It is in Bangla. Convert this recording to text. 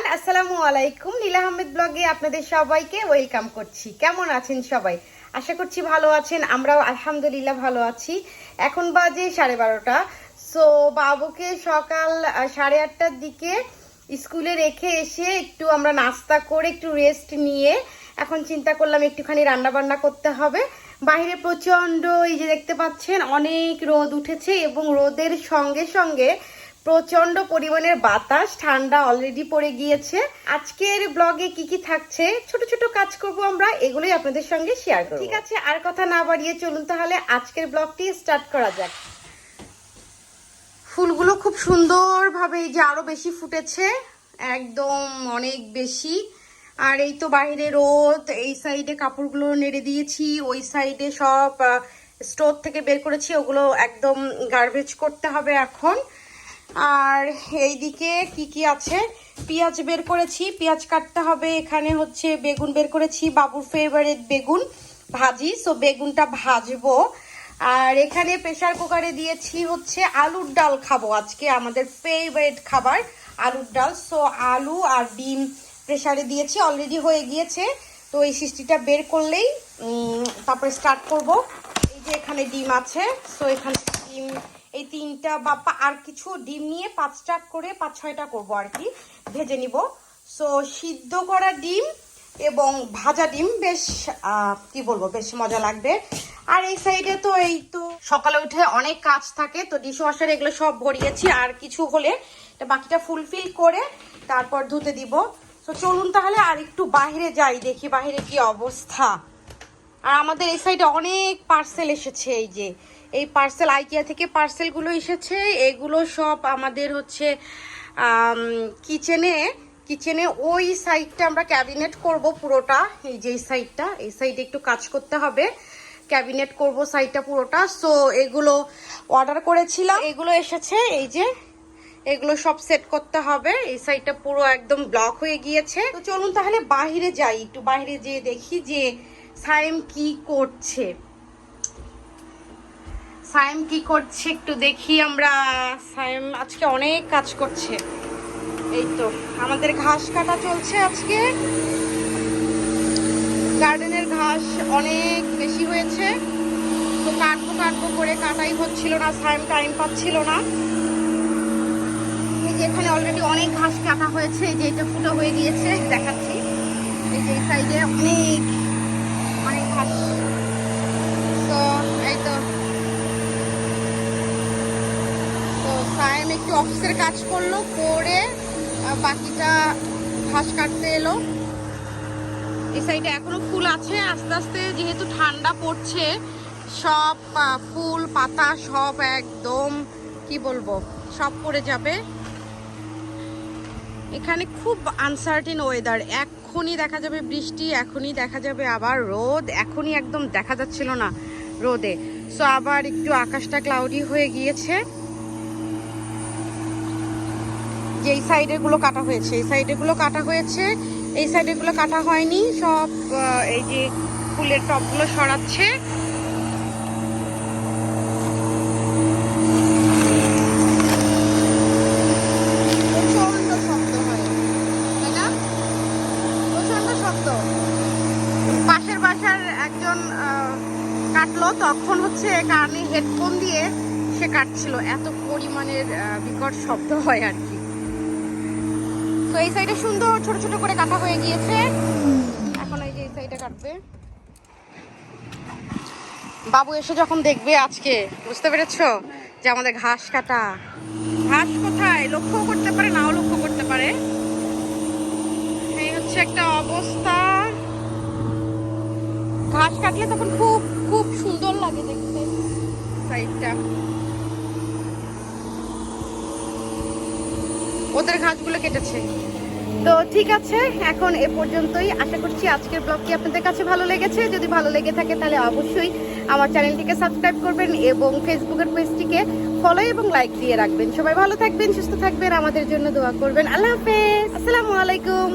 এভরিওয়ান আসসালামু আলাইকুম। নীলা আহমেদ ব্লগে আপনাদের সবাইকে ওয়েলকাম করছি। কেমন আছেন সবাই? আশা করছি ভালো আছেন, আমরাও আলহামদুলিল্লাহ ভালো আছি। এখন বাজে সাড়ে বারোটা। সো বাবুকে সকাল সাড়ে আটটার দিকে স্কুলে রেখে এসে একটু আমরা নাস্তা করে একটু রেস্ট নিয়ে এখন চিন্তা করলাম একটুখানি রান্না বান্না করতে হবে। বাইরে প্রচণ্ড এই যে দেখতে পাচ্ছেন, অনেক রোদ উঠেছে এবং রোদের সঙ্গে সঙ্গে প্রচণ্ড পরিমাণের বাতাস ঠান্ডা অলরেডি পড়ে গিয়েছে। আজকের ব্লগে কি কি থাকছে? ছোট ছোট কাজ করব আমরা এগুলোই আপনাদের সঙ্গে শেয়ার করব। ঠিক আছে আর কথা না বাড়িয়ে চলুন তাহলে আজকের ব্লগটি স্টার্ট করা যাক। ফুলগুলো খুব সুন্দরভাবে এই যে আরও বেশি ফুটেছে একদম অনেক বেশি। আর এই তো বাইরে রোদ এই সাইডে কাপড়গুলো নেড়ে দিয়েছি ওই সাইডে সব স্টোর থেকে বের করেছি ওগুলো একদম গার্বেজ করতে হবে এখন। আর এইদিকে কি কি আছে? পেঁয়াজ বের করেছি, পেঁয়াজ কাটতে হবে। এখানে হচ্ছে বেগুন বের করেছি, বাবুর ফেভারিট বেগুন ভাজি। সো বেগুনটা ভাজবো। আর এখানে প্রেসার কুকারে দিয়েছি হচ্ছে আলুর ডাল খাব আজকে, আমাদের ফেভারিট খাবার আলুর ডাল। সো আলু আর ডিম প্রেসারে দিয়েছি অলরেডি হয়ে গিয়েছে। তো এই সিস্টিটা বের করলেই তারপরে স্টার্ট করব। এই যে এখানে ডিম আছে সো এখানে ডিম এই তিনটা বা আর কিছু ডিম নিয়ে পাঁচটা করে পাঁচ ছয়টা করব আর কি, ভেজে নিব। সো সিদ্ধ করা ডিম এবং ভাজা ডিম বেশ কি বলব, বেশ মজা লাগবে। আর এই সাইডে তো এই তো সকালে উঠে অনেক কাজ থাকে, তো ডিশ ওয়াশার এগুলো সব ভরিয়েছি, আর কিছু হলে বাকিটা ফুলফিল করে তারপর ধুতে দিব। তো চলুন তাহলে আর একটু বাইরে যাই, দেখি বাইরে কি অবস্থা। আর আমাদের এই সাইডে অনেক পার্সেল এসেছে, এই যে এই পার্সেল আইকিয়া থেকে পার্সেলগুলো এসেছে। এগুলো সব আমাদের হচ্ছে কিচেনে কিচেনে ওই সাইডটা আমরা ক্যাবিনেট করব পুরোটা। এই যে সাইডটা এই সাইডে একটু কাজ করতে হবে। ক্যাবিনেট করব সাইডটা পুরোটা। সো এগুলো অর্ডার করেছিলাম। এগুলো এসেছে, এই যে, এগুলো সব সেট করতে হবে। এই সাইডটা পুরো একদম ব্লক হয়ে গিয়েছে। তো চলুন তাহলে বাইরে যাই, একটু বাইরে যেয়ে দেখি যে সাইম কি করছে। সাইম কি করছে একটু দেখি আমরা। সাইম আজকে অনেক কাজ করছে। এই তো, আমাদের ঘাস কাটা চলছে আজকে। গার্ডেনের ঘাস অনেক বেশি হয়েছে। তো কাটবো কাটবো করে কাটাই হচ্ছিল না সাইম টাইম পাচ্ছিল না। এই যে এখানে অলরেডি অনেক ঘাস কাটা হয়েছে, এই যে এটা ফুটো হয়ে গিয়েছে, দেখাচ্ছি। এই যে এই সাইডে অনেক ঘাস তো এই তো তো সায়েম একটু অফিসের কাজ করল, করে বাকিটা ঘাস কাটতে এলো। এই সাইডে এখনও ফুল আছে, আস্তে আস্তে যেহেতু ঠান্ডা পড়ছে, সব ফুল, পাতা সব একদম, কি বলব, সব পড়ে যাবে। এখানে খুব আনসার্টিন ওয়েদার এখনই দেখা যাবে বৃষ্টি, এখনই দেখা যাবে আবার রোদ, এখনই একদম দেখা যাচ্ছিল না রোদে। সো আবার একটু আকাশটা ক্লাউডি হয়ে গিয়েছে। যে এই সাইডে গুলো কাটা হয়েছে, এই সাইডে গুলো কাটা হয়েছে, এই সাইডে গুলো কাটা হয়নি, সব এই যে ফুলের টপগুলো সরাচ্ছে। পাশের বাসার একজন কাটলো, তখন হচ্ছে কানে হেডফোন দিয়ে সে কাটছিল। এত পরিমাণের বিকট শব্দ হয় আর কি। তো এই সাইডে সুন্দর ছোট ছোট করে কাটা হয়ে গিয়েছে। এখন এই যে এই সাইডে কাটবে। বাবু এসে যখন দেখবে আজকে, বুঝতে পেরেছ? যে আমাদের ঘাস কাটা। ঘাস কোথায়? লক্ষ্য করতে পারে, নাও লক্ষ্য করতে পারে। এই হচ্ছে একটা অবস্থা। ঘাস কাটলে তখন খুব খুব সুন্দর লাগে দেখতে। সাইডটা ওদের ঘাসগুলো কেটেছে। তো ঠিক আছে, এখন এ পর্যন্তই। আশা করছি আজকের ব্লগটি আপনাদের কাছে ভালো লেগেছে। যদি ভালো লেগে থাকে তাহলে অবশ্যই আমার চ্যানেলটিকে সাবস্ক্রাইব করবেন এবং ফেসবুকের পেজটিকে ফলো এবং লাইক দিয়ে রাখবেন। সবাই ভালো থাকবেন, সুস্থ থাকবেন, আমাদের জন্য দোয়া করবেন। আল্লাহ হাফেজ। আসসালামু আলাইকুম।